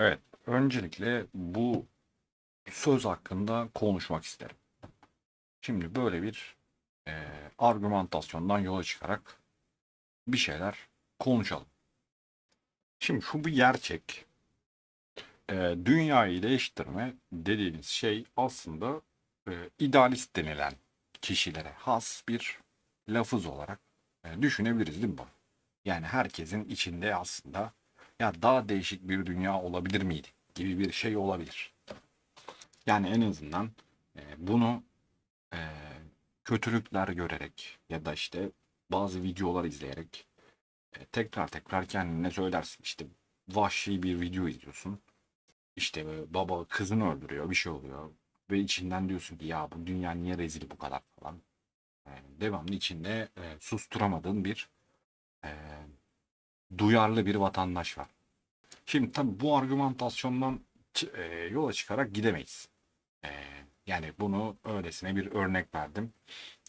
Evet, öncelikle bu söz hakkında konuşmak isterim. Şimdi böyle bir e, argümantasyondan yola çıkarak bir şeyler konuşalım. Şimdi şu bir gerçek. E, dünyayı değiştirme dediğiniz şey aslında e, idealist denilen kişilere has bir lafız olarak e, düşünebiliriz değil mi bunu? Yani herkesin içinde aslında ya daha değişik bir dünya olabilir miydi gibi bir şey olabilir. Yani en azından e, bunu e, kötülükler görerek ya da işte bazı videolar izleyerek e, tekrar tekrar kendine söylersin. İşte vahşi bir video izliyorsun. İşte baba kızını öldürüyor bir şey oluyor. Ve içinden diyorsun ki ya bu dünya niye rezil bu kadar falan. E, devamlı içinde e, susturamadığın bir e, duyarlı bir vatandaş var. Şimdi tabii bu argümantasyondan e, yola çıkarak gidemeyiz. E, yani bunu öylesine bir örnek verdim.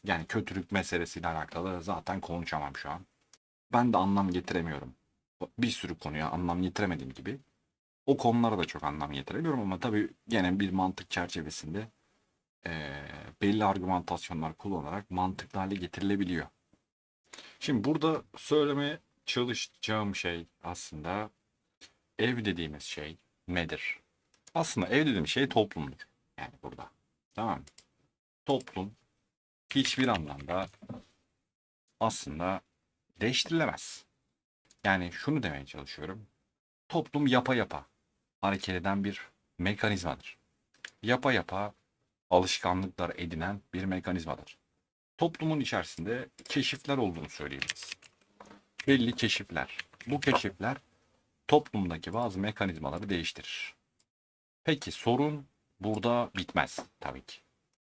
Yani kötülük meselesiyle alakalı zaten konuşamam şu an. Ben de anlam getiremiyorum. Bir sürü konuya anlam getiremediğim gibi. O konulara da çok anlam getiremiyorum ama tabii gene bir mantık çerçevesinde e, belli argümantasyonlar kullanarak mantıklı hale getirilebiliyor. Şimdi burada söylemeye çalışacağım şey aslında ev dediğimiz şey nedir? Aslında ev dediğimiz şey toplumdur. Yani burada. Tamam? Toplum hiçbir anlamda aslında değiştirilemez. Yani şunu demeye çalışıyorum. Toplum yapa yapa hareket eden bir mekanizmadır. Yapa yapa alışkanlıklar edinen bir mekanizmadır. Toplumun içerisinde keşifler olduğunu söyleyebiliriz. Belli keşifler. Bu keşifler toplumdaki bazı mekanizmaları değiştirir. Peki sorun burada bitmez tabii ki.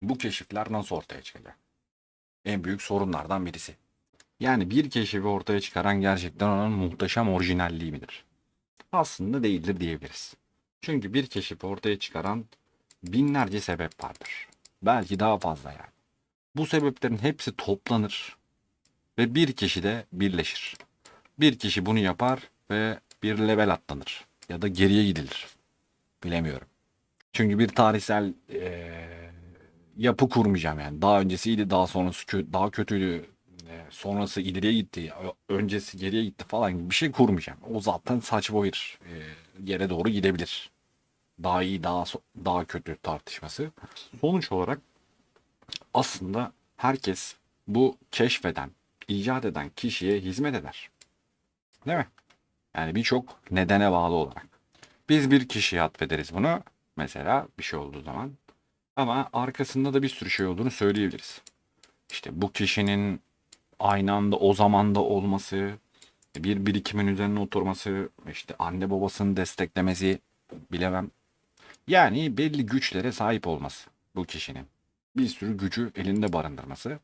Bu keşifler nasıl ortaya çıkacak? En büyük sorunlardan birisi. Yani bir keşifi ortaya çıkaran gerçekten onun muhteşem orijinalliği midir? Aslında değildir diyebiliriz. Çünkü bir keşifi ortaya çıkaran binlerce sebep vardır. Belki daha fazla yani. Bu sebeplerin hepsi toplanır ve bir kişi de birleşir. Bir kişi bunu yapar ve bir level atlanır ya da geriye gidilir. Bilemiyorum. Çünkü bir tarihsel eee, yapı kurmayacağım yani. Daha öncesi iyiydi, daha sonrası daha kötüydü, sonrası ileriye gitti, öncesi geriye gitti falan gibi bir şey kurmayacağım. O zaten saçma bir eee, yere doğru gidebilir. Daha iyi, daha so- daha kötü tartışması. Sonuç olarak aslında herkes bu keşfeden, icat eden kişiye hizmet eder. Değil mi? Yani birçok nedene bağlı olarak. Biz bir kişiye atfederiz bunu. Mesela bir şey olduğu zaman. Ama arkasında da bir sürü şey olduğunu söyleyebiliriz. İşte bu kişinin aynı anda o zamanda olması, bir birikimin üzerine oturması, işte anne babasının desteklemesi, bilemem. Yani belli güçlere sahip olması bu kişinin. Bir sürü gücü elinde barındırması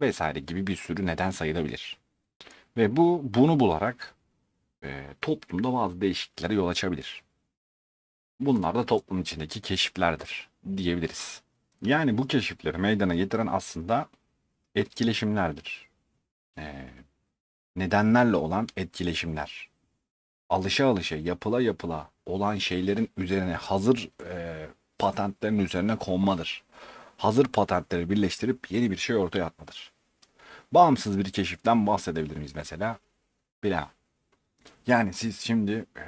vesaire gibi bir sürü neden sayılabilir. Ve bu bunu bularak e, toplumda bazı değişikliklere yol açabilir. Bunlar da toplum içindeki keşiflerdir diyebiliriz. Yani bu keşifleri meydana getiren aslında etkileşimlerdir. E, nedenlerle olan etkileşimler. Alışa alışa yapıla yapıla olan şeylerin üzerine hazır e, patentlerin üzerine konmadır. Hazır patentleri birleştirip yeni bir şey ortaya atmadır. Bağımsız bir keşiften bahsedebilir miyiz mesela? Bilemem. Yani siz şimdi e,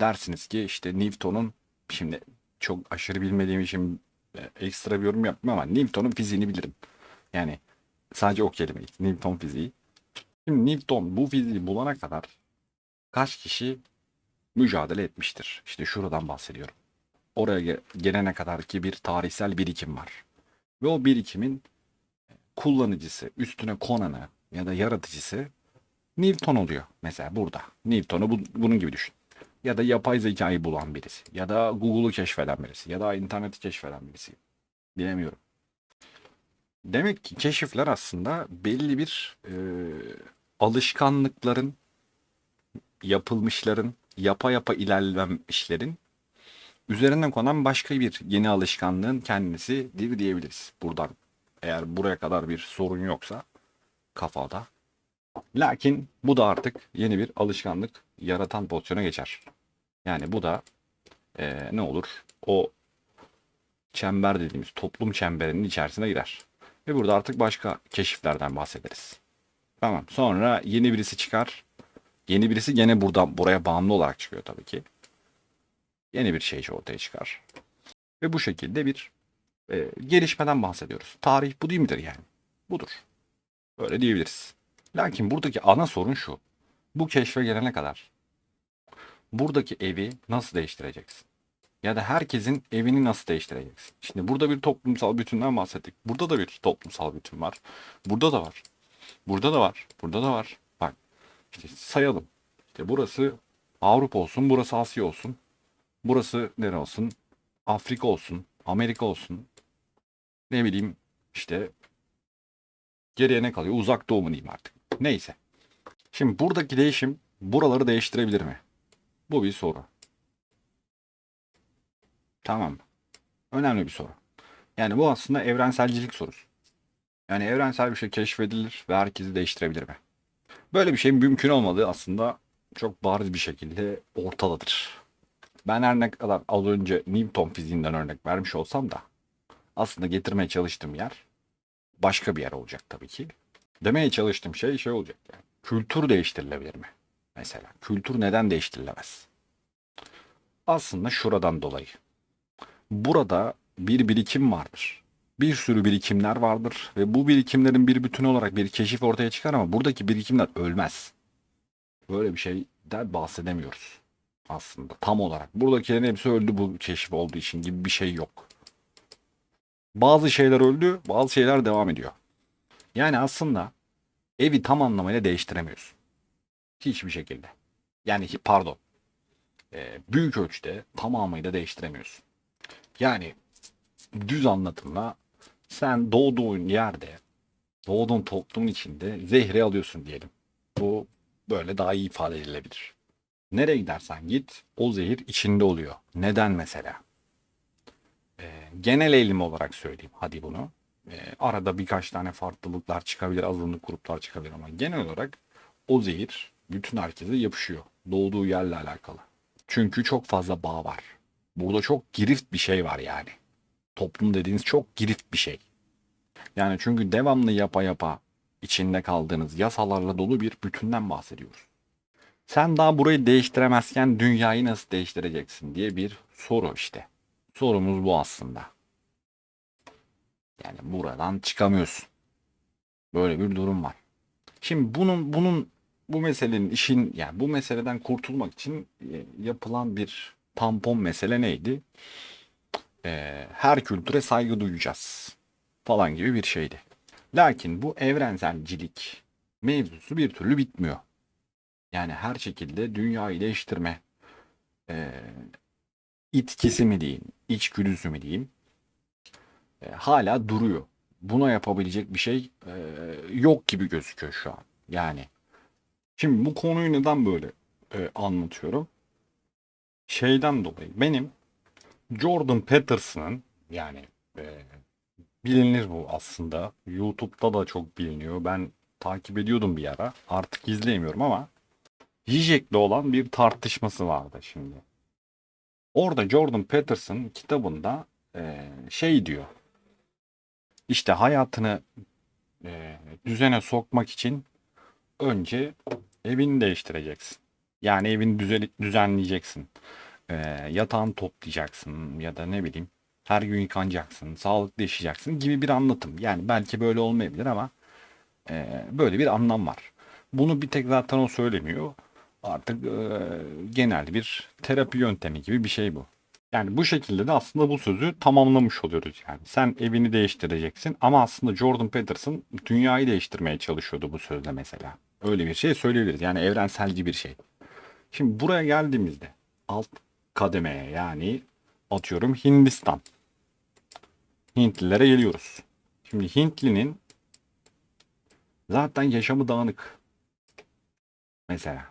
dersiniz ki işte Newton'un şimdi çok aşırı bilmediğim için e, ekstra bir yorum yapmam ama Newton'un fiziğini bilirim. Yani sadece o kelimeyi. Newton fiziği. Şimdi Newton bu fiziği bulana kadar kaç kişi mücadele etmiştir? İşte şuradan bahsediyorum. Oraya ge- gelene kadar ki bir tarihsel birikim var. Ve o birikimin kullanıcısı, üstüne konanı ya da yaratıcısı Newton oluyor. Mesela burada. Newton'u bu, bunun gibi düşün. Ya da yapay zekayı bulan birisi. Ya da Google'u keşfeden birisi. Ya da interneti keşfeden birisi. Bilemiyorum. Demek ki keşifler aslında belli bir e, alışkanlıkların, yapılmışların, yapa yapa ilerlemişlerin üzerine konan başka bir yeni alışkanlığın kendisidir diyebiliriz. Buradan eğer buraya kadar bir sorun yoksa kafada. Lakin bu da artık yeni bir alışkanlık yaratan pozisyona geçer. Yani bu da eee, ne olur? O çember dediğimiz toplum çemberinin içerisine girer. Ve burada artık başka keşiflerden bahsederiz. Tamam. Sonra yeni birisi çıkar. Yeni birisi gene buradan buraya bağımlı olarak çıkıyor tabii ki. Yeni bir şey ortaya çıkar. Ve bu şekilde bir e, gelişmeden bahsediyoruz. Tarih bu değil midir yani? Budur. Böyle diyebiliriz. Lakin buradaki ana sorun şu. Bu keşfe gelene kadar buradaki evi nasıl değiştireceksin? Ya da herkesin evini nasıl değiştireceksin? Şimdi burada bir toplumsal bütünden bahsettik. Burada da bir toplumsal bütün var. Burada da var. Burada da var. Burada da var. Bak işte sayalım. İşte burası Avrupa olsun, burası Asya olsun. Burası nere olsun? Afrika olsun, Amerika olsun. Ne bileyim işte geriye ne kalıyor? Uzak doğu mu diyeyim artık. Neyse. Şimdi buradaki değişim buraları değiştirebilir mi? Bu bir soru. Tamam. Önemli bir soru. Yani bu aslında evrenselcilik sorusu. Yani evrensel bir şey keşfedilir ve herkesi değiştirebilir mi? Böyle bir şeyin mümkün olmadığı aslında çok bariz bir şekilde ortadadır. Ben her ne kadar az önce Newton fiziğinden örnek vermiş olsam da aslında getirmeye çalıştığım yer başka bir yer olacak tabii ki. Demeye çalıştığım şey şey olacak yani. Kültür değiştirilebilir mi? Mesela kültür neden değiştirilemez? Aslında şuradan dolayı. Burada bir birikim vardır. Bir sürü birikimler vardır ve bu birikimlerin bir bütün olarak bir keşif ortaya çıkar ama buradaki birikimler ölmez. Böyle bir şeyden bahsedemiyoruz aslında tam olarak. Buradakilerin hepsi öldü bu keşif olduğu için gibi bir şey yok. Bazı şeyler öldü, bazı şeyler devam ediyor. Yani aslında evi tam anlamıyla değiştiremiyorsun. Hiçbir şekilde. Yani pardon. Ee, büyük ölçüde tamamıyla değiştiremiyorsun. Yani düz anlatımla sen doğduğun yerde, doğduğun toplumun içinde zehri alıyorsun diyelim. Bu böyle daha iyi ifade edilebilir. Nereye gidersen git o zehir içinde oluyor. Neden mesela? Ee, genel eğilim olarak söyleyeyim hadi bunu. Ee, arada birkaç tane farklılıklar çıkabilir, azınlık gruplar çıkabilir ama genel olarak o zehir bütün herkese yapışıyor. Doğduğu yerle alakalı. Çünkü çok fazla bağ var. Burada çok girift bir şey var yani. Toplum dediğiniz çok girift bir şey. Yani çünkü devamlı yapa yapa içinde kaldığınız yasalarla dolu bir bütünden bahsediyoruz. Sen daha burayı değiştiremezken dünyayı nasıl değiştireceksin diye bir soru işte. Sorumuz bu aslında. Yani buradan çıkamıyorsun. Böyle bir durum var. Şimdi bunun bunun bu meselenin işin yani bu meseleden kurtulmak için e, yapılan bir tampon mesele neydi? Ee, her kültüre saygı duyacağız falan gibi bir şeydi. Lakin bu evrenselcilik mevzusu bir türlü bitmiyor. Yani her şekilde dünyayı değiştirme e, itkisi mi diyeyim, içgüdüsü mü diyeyim e, hala duruyor. Buna yapabilecek bir şey e, yok gibi gözüküyor şu an. Yani şimdi bu konuyu neden böyle e, anlatıyorum? Şeyden dolayı benim Jordan Peterson'ın yani e, bilinir bu aslında. YouTube'da da çok biliniyor. Ben takip ediyordum bir ara. Artık izleyemiyorum ama Zizek'le olan bir tartışması vardı şimdi. Orada Jordan Peterson kitabında e, şey diyor. İşte hayatını e, düzene sokmak için önce evini değiştireceksin. Yani evini düzeli, düzenleyeceksin. E, yatağını toplayacaksın ya da ne bileyim her gün yıkanacaksın, sağlıklı yaşayacaksın gibi bir anlatım. Yani belki böyle olmayabilir ama e, böyle bir anlam var. Bunu bir tek zaten o söylemiyor. Artık e, genel bir terapi yöntemi gibi bir şey bu. Yani bu şekilde de aslında bu sözü tamamlamış oluyoruz yani. Sen evini değiştireceksin ama aslında Jordan Peterson dünyayı değiştirmeye çalışıyordu bu sözle mesela. Öyle bir şey söyleyebiliriz. Yani evrenselci bir şey. Şimdi buraya geldiğimizde alt kademeye yani atıyorum Hindistan. Hintlilere geliyoruz. Şimdi Hintlinin zaten yaşamı dağınık. Mesela.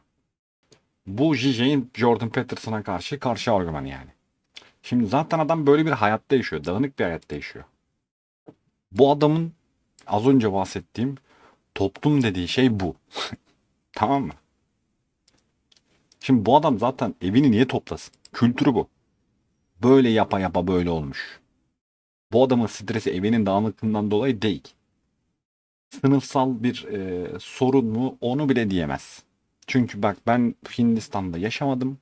Bu Zizek'in Jordan Peterson'a karşı karşı argümanı yani. Şimdi zaten adam böyle bir hayatta yaşıyor. Dağınık bir hayatta yaşıyor. Bu adamın az önce bahsettiğim toplum dediği şey bu. tamam mı? Şimdi bu adam zaten evini niye toplasın? Kültürü bu. Böyle yapa yapa böyle olmuş. Bu adamın stresi evinin dağınıklığından dolayı değil. Sınıfsal bir e, sorun mu onu bile diyemez. Çünkü bak ben Hindistan'da yaşamadım.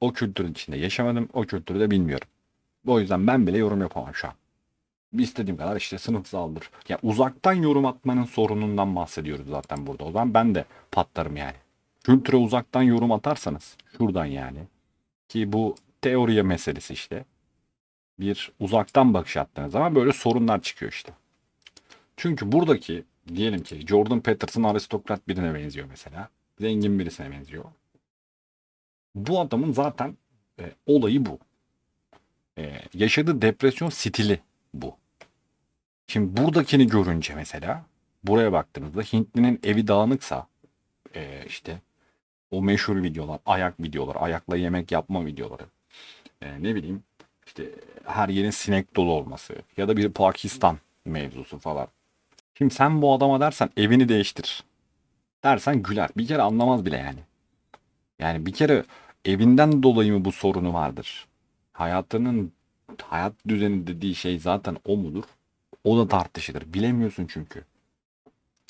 O kültürün içinde yaşamadım. O kültürü de bilmiyorum. O yüzden ben bile yorum yapamam şu an. İstediğim kadar işte sınıfsaldır. Ya uzaktan yorum atmanın sorunundan bahsediyoruz zaten burada. O zaman ben de patlarım yani. Kültüre uzaktan yorum atarsanız şuradan yani ki bu teoriye meselesi işte. Bir uzaktan bakış attığınız zaman böyle sorunlar çıkıyor işte. Çünkü buradaki diyelim ki Jordan Peterson aristokrat birine benziyor mesela. Zengin birisine benziyor. Bu adamın zaten e, olayı bu. E, yaşadığı depresyon stili bu. Şimdi buradakini görünce mesela buraya baktığınızda Hintlinin evi dağınıksa e, işte o meşhur videolar, ayak videoları, ayakla yemek yapma videoları. e, ne bileyim işte her yerin sinek dolu olması ya da bir Pakistan mevzusu falan. Şimdi sen bu adama dersen evini değiştir. Dersen güler. Bir kere anlamaz bile yani. Yani bir kere evinden dolayı mı bu sorunu vardır? Hayatının hayat düzeni dediği şey zaten o mudur? O da tartışılır. Bilemiyorsun çünkü.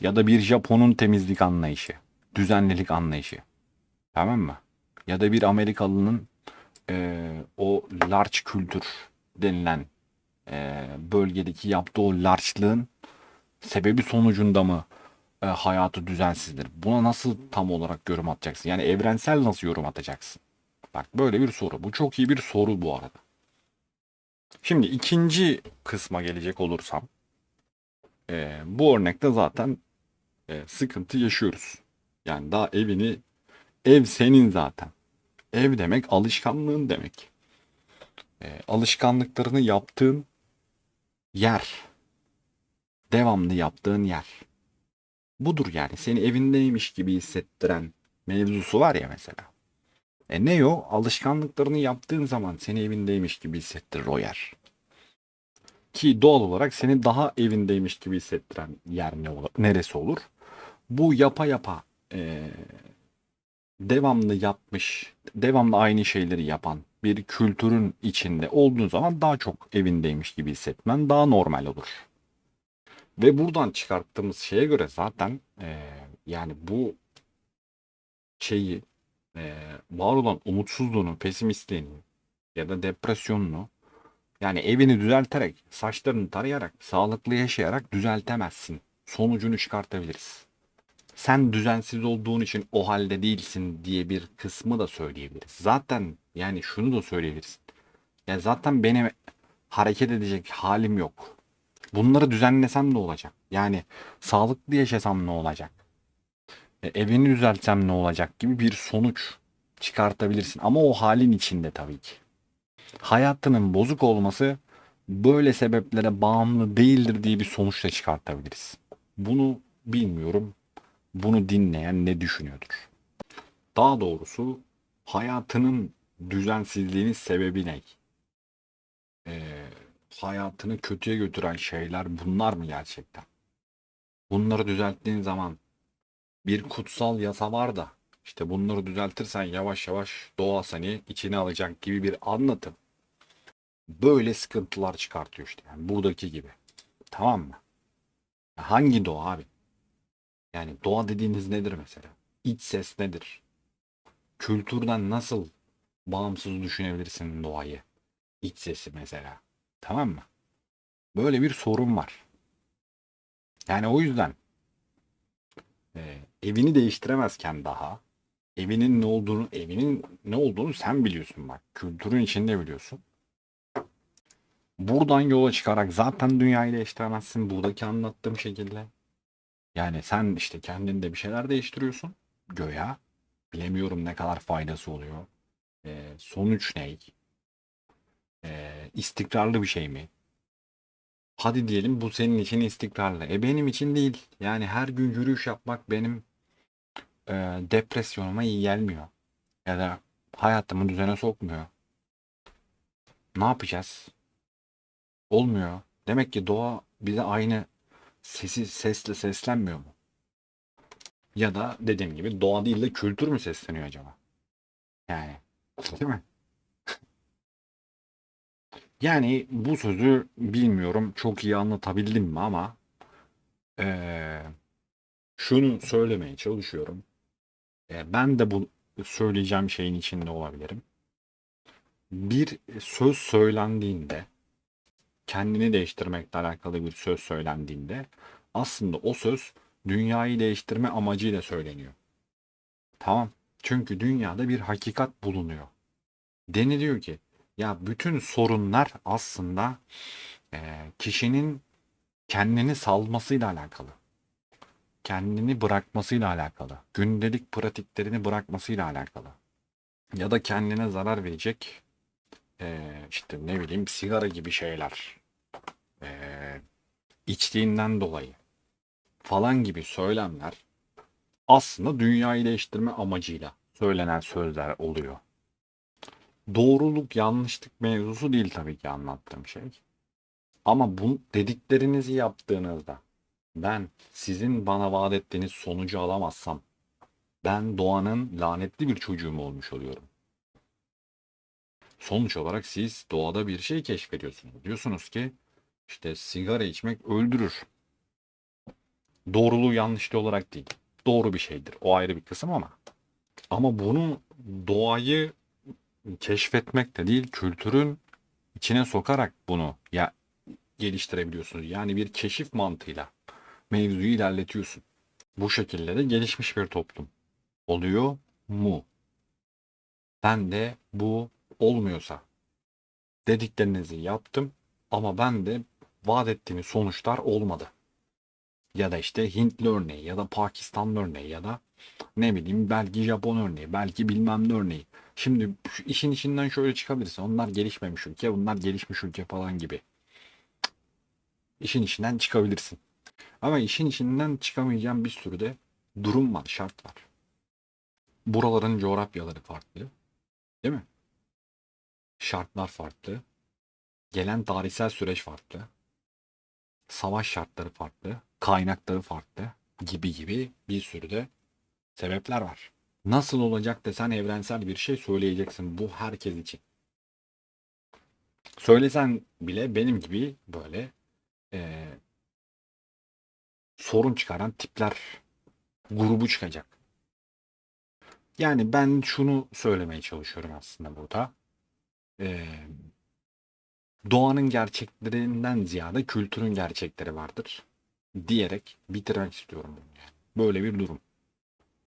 Ya da bir Japon'un temizlik anlayışı, düzenlilik anlayışı. Tamam mı? Ya da bir Amerikalının eee, o large kültür denilen eee, bölgedeki yaptığı o large'lığın sebebi sonucunda mı e, hayatı düzensizdir? Buna nasıl tam olarak yorum atacaksın? Yani evrensel nasıl yorum atacaksın? Bak böyle bir soru. Bu çok iyi bir soru bu arada. Şimdi ikinci kısma gelecek olursam e, bu örnekte zaten e, sıkıntı yaşıyoruz. Yani daha evini ev senin zaten. Ev demek alışkanlığın demek. E, alışkanlıklarını yaptığın yer. Devamlı yaptığın yer. Budur yani. Seni evindeymiş gibi hissettiren mevzusu var ya mesela. E ne o? Alışkanlıklarını yaptığın zaman seni evindeymiş gibi hissettirir o yer. Ki doğal olarak seni daha evindeymiş gibi hissettiren yer ne olur, neresi olur? Bu yapa yapa e, devamlı yapmış, devamlı aynı şeyleri yapan bir kültürün içinde olduğun zaman daha çok evindeymiş gibi hissetmen daha normal olur. Ve buradan çıkarttığımız şeye göre zaten e, yani bu şeyi e, var olan umutsuzluğunu, pesimistliğini ya da depresyonunu yani evini düzelterek, saçlarını tarayarak, sağlıklı yaşayarak düzeltemezsin. Sonucunu çıkartabiliriz. Sen düzensiz olduğun için o halde değilsin diye bir kısmı da söyleyebiliriz. Zaten yani şunu da söyleyebilirsin. Ya zaten benim hareket edecek halim yok. Bunları düzenlesem ne olacak? Yani sağlıklı yaşasam ne olacak? E, evini düzeltsem ne olacak gibi bir sonuç çıkartabilirsin. Ama o halin içinde tabii ki. Hayatının bozuk olması böyle sebeplere bağımlı değildir diye bir sonuçla çıkartabiliriz. Bunu bilmiyorum. Bunu dinleyen ne düşünüyordur? Daha doğrusu hayatının düzensizliğinin sebebi ne? Ee, hayatını kötüye götüren şeyler bunlar mı gerçekten? Bunları düzelttiğin zaman bir kutsal yasa var da işte bunları düzeltirsen yavaş yavaş doğa seni içine alacak gibi bir anlatım. Böyle sıkıntılar çıkartıyor işte. Yani buradaki gibi. Tamam mı? Hangi doğa abi? Yani doğa dediğiniz nedir mesela? İç ses nedir? Kültürden nasıl bağımsız düşünebilirsin doğayı? İç sesi mesela. Tamam mı? Böyle bir sorun var. Yani o yüzden e, evini değiştiremezken daha evinin ne olduğunu evinin ne olduğunu sen biliyorsun bak. Kültürün içinde biliyorsun. Buradan yola çıkarak zaten dünyayı değiştiremezsin buradaki anlattığım şekilde. Yani sen işte kendinde bir şeyler değiştiriyorsun. Göya. Bilemiyorum ne kadar faydası oluyor. Ee, sonuç ne? Ee, istikrarlı bir şey mi? Hadi diyelim bu senin için istikrarlı. E benim için değil. Yani her gün yürüyüş yapmak benim e, depresyonuma iyi gelmiyor. Ya da hayatımı düzene sokmuyor. Ne yapacağız? Olmuyor. Demek ki doğa bize aynı sesi sesle seslenmiyor mu? Ya da dediğim gibi doğa değil de kültür mü sesleniyor acaba? Yani değil mi? Yani bu sözü bilmiyorum çok iyi anlatabildim mi ama eee, şunu söylemeye çalışıyorum. E, ben de bu söyleyeceğim şeyin içinde olabilirim. Bir söz söylendiğinde kendini değiştirmekle alakalı bir söz söylendiğinde aslında o söz dünyayı değiştirme amacıyla söyleniyor. Tamam. Çünkü dünyada bir hakikat bulunuyor. Deniliyor ki ya bütün sorunlar aslında e, kişinin kendini salmasıyla alakalı. Kendini bırakmasıyla alakalı. Gündelik pratiklerini bırakmasıyla alakalı. Ya da kendine zarar verecek e, işte ne bileyim sigara gibi şeyler e, içtiğinden dolayı falan gibi söylemler aslında dünyayı değiştirme amacıyla söylenen sözler oluyor. Doğruluk yanlışlık mevzusu değil tabii ki anlattığım şey. Ama bu dediklerinizi yaptığınızda ben sizin bana vaat ettiğiniz sonucu alamazsam ben doğanın lanetli bir çocuğu mu olmuş oluyorum. Sonuç olarak siz doğada bir şey keşfediyorsunuz. Diyorsunuz ki işte sigara içmek öldürür. Doğruluğu yanlışlığı olarak değil. Doğru bir şeydir. O ayrı bir kısım ama. Ama bunu doğayı keşfetmek de değil, kültürün içine sokarak bunu ya geliştirebiliyorsunuz. Yani bir keşif mantığıyla mevzuyu ilerletiyorsun. Bu şekilde de gelişmiş bir toplum oluyor mu? Ben de bu olmuyorsa dediklerinizi yaptım ama ben de vaat ettiğiniz sonuçlar olmadı. Ya da işte Hintli örneği ya da Pakistanlı örneği ya da ne bileyim belki Japon örneği belki bilmem ne örneği. Şimdi şu işin içinden şöyle çıkabilirsin. Onlar gelişmemiş ülke bunlar gelişmiş ülke falan gibi. İşin içinden çıkabilirsin. Ama işin içinden çıkamayacağın bir sürü de durum var, şart var. Buraların coğrafyaları farklı. Değil mi? Şartlar farklı. Gelen tarihsel süreç farklı. Savaş şartları farklı. Kaynakları farklı. Gibi gibi bir sürü de sebepler var. Nasıl olacak desen evrensel bir şey söyleyeceksin. Bu herkes için. Söylesen bile benim gibi böyle eee, sorun çıkaran tipler grubu çıkacak. Yani ben şunu söylemeye çalışıyorum aslında burada. Ee, doğanın gerçeklerinden ziyade kültürün gerçekleri vardır diyerek bitirmek istiyorum. Böyle bir durum.